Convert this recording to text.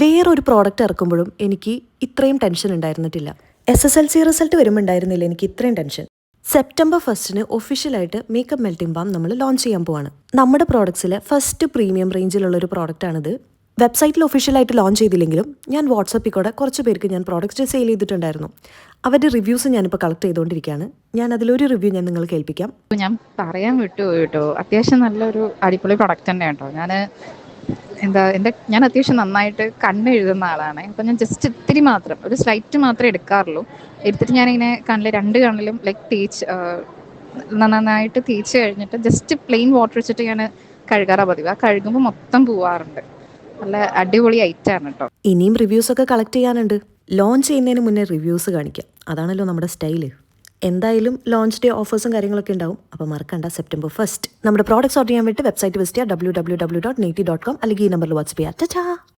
വേറൊരു പ്രോഡക്റ്റ് ഇറക്കുമ്പോഴും എനിക്ക് ഇത്രയും tension ഉണ്ടായിരുന്നിട്ടില്ല. S S L C result വരുമ്പോൾ ഉണ്ടായിരുന്നില്ല എനിക്ക് ഇത്രയും ടെൻഷൻ സെപ്റ്റംബർ ഫസ്റ്റിന് ഒഫീഷ്യലായിട്ട് മേക്കപ്പ് മെൽറ്റിംഗ് ബാം നമ്മൾ ലോഞ്ച് ചെയ്യാൻ പോവാണ്. നമ്മുടെ പ്രോഡക്ട്സിലെ ഫസ്റ്റ് പ്രീമിയം റേഞ്ചിലുള്ള ഒരു പ്രോഡക്റ്റാണിത് വെബ്സൈറ്റിൽ ഒഫീഷ്യലായിട്ട് ലോഞ്ച് ചെയ്തില്ലെങ്കിലും ഞാൻ വാട്സപ്പിൽ കൂടെ കുറച്ച് പേർക്ക് ഞാൻ പ്രോഡക്റ്റ്സ് സെയിൽ ചെയ്തിട്ടുണ്ടായിരുന്നു. അവരുടെ റിവ്യൂസ് ഞാനിപ്പോൾ കളക്ട് ചെയ്തുകൊണ്ടിരിക്കുകയാണ് ഞാൻ അതിലൊരു റിവ്യൂ ഞാൻ നിങ്ങൾക്ക് കേൾപ്പിക്കാം. ഞാൻ പറയാൻ വിട്ടു കേട്ടോ. അത്യാവശ്യം നല്ലൊരു അടിപൊളി പ്രൊഡക്റ്റ് തന്നെയാണ് കേട്ടോ ഞാൻ എന്താ എന്റെ ഞാൻ അത്യാവശ്യം നന്നായിട്ട് കണ്ണ് എഴുതുന്ന ആളാണ്. അപ്പം ഞാൻ ജസ്റ്റ് ഇത്തിരി മാത്രം ഒരു സ്ലൈറ്റ് മാത്രമേ എടുക്കാറുള്ളൂ. എടുത്തിട്ട് ഞാനിങ്ങനെ കണ്ണിൽ രണ്ട് കണ്ണിലും ലൈക്ക് തേച്ച് നന്നായിട്ട് തേച്ച് കഴിഞ്ഞിട്ട് ജസ്റ്റ് പ്ലെയിൻ വാട്ടർ വെച്ചിട്ട് ഞാൻ കഴുകാറാ പതിവ്. ആ കഴുകുമ്പോൾ മൊത്തം പോവാറുണ്ട്. നല്ല അടിപൊളി ഐറ്റാണ് കേട്ടോ ഇനിയും റിവ്യൂസ് ഒക്കെ കളക്ട് ചെയ്യാനുണ്ട്. ലോഞ്ച് ചെയ്യുന്നതിന് മുന്നേ റിവ്യൂസ് കാണിക്കാം. അതാണല്ലോ നമ്മുടെ സ്റ്റൈൽ. എന്തായാലും ലോഞ്ച് ഡേ ഓഫേഴ്സും കാര്യങ്ങളൊക്കെ ഉണ്ടാവും. അപ്പോൾ മറക്കണ്ട സെപ്റ്റംബർ ഫസ്റ്റ് നമ്മുടെ പ്രോഡക്റ്റ്സ് ഓർഡർ ചെയ്യാൻ വേണ്ടി വെബ്സൈറ്റ് വിസിറ്റ് ചെയ്യുക W W W dot Neyti dot com അല്ലെങ്കിൽ ഈ നമ്പറിൽ വാട്സ്ആപ്പ് ചെയ്യാം. ടാ.